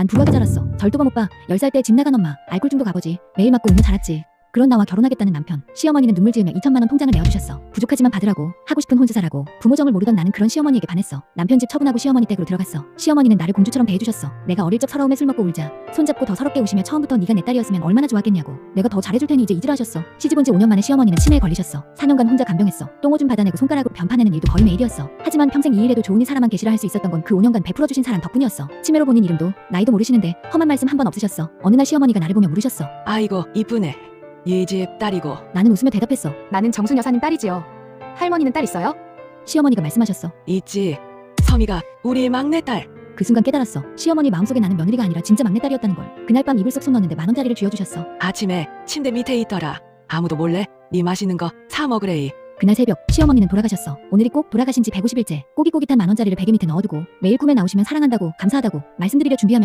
난 불화가 자랐어. 절도범 오빠, 10살 때 집 나간 엄마, 알코올 중독 아버지, 매일 맞고 울며 자랐지. 그런 나와 결혼하겠다는 남편, 시어머니는 눈물 지으며 2천만 원 통장을 내어주셨어. 부족하지만 받으라고, 하고 싶은 혼자 사라고, 부모 정을 모르던 나는 그런 시어머니에게 반했어. 남편 집 처분하고 시어머니 댁으로 들어갔어. 시어머니는 나를 공주처럼 대해주셨어. 내가 어릴 적 서러움에 술 먹고 울자. 손잡고 더 서럽게 우시며 처음부터 네가 내 딸이었으면 얼마나 좋았겠냐고. 내가 더 잘해줄 테니 이제 잊으라 하셨어. 시집 온 지 5년 만에 시어머니는 치매에 걸리셨어. 4년간 혼자 간병했어. 똥오 줌 받아내고 손가락으로 변판내는 일도 거의 매일이었어. 하지만 평생 이 일에도 좋으니 사람만 계시라 할 수 있었던 건 그 5년간 베풀어주신 사람 덕분이었어. 치매로 본인 이름도 나이도 모르시는데 험한 말씀 한 번 없으셨어. 어느 날 시어머니가 나를 보며 물으셨어. 아이고 이쁘네. 이집 딸이고 나는 웃으며 대답했어. 나는 정순 여사님 딸이지요. 할머니는 딸 있어요? 시어머니가 말씀하셨어. 있지. 서미가 우리 막내딸. 그 순간 깨달았어. 시어머니 마음속에 나는 며느리가 아니라 진짜 막내딸이었다는 걸. 그날 밤 이불 속 손 넣는데 만 원짜리를 쥐어주셨어. 아침에 침대 밑에 있더라. 아무도 몰래 네 맛있는 거 사 먹으래이. 그날 새벽 시어머니는 돌아가셨어. 오늘이 꼭 돌아가신 지 150일째. 꼬깃꼬깃한 만 원짜리를 베개 밑에 넣어두고 매일 꿈에 나오시면 사랑한다고 감사하다고 말씀드리려 준비하며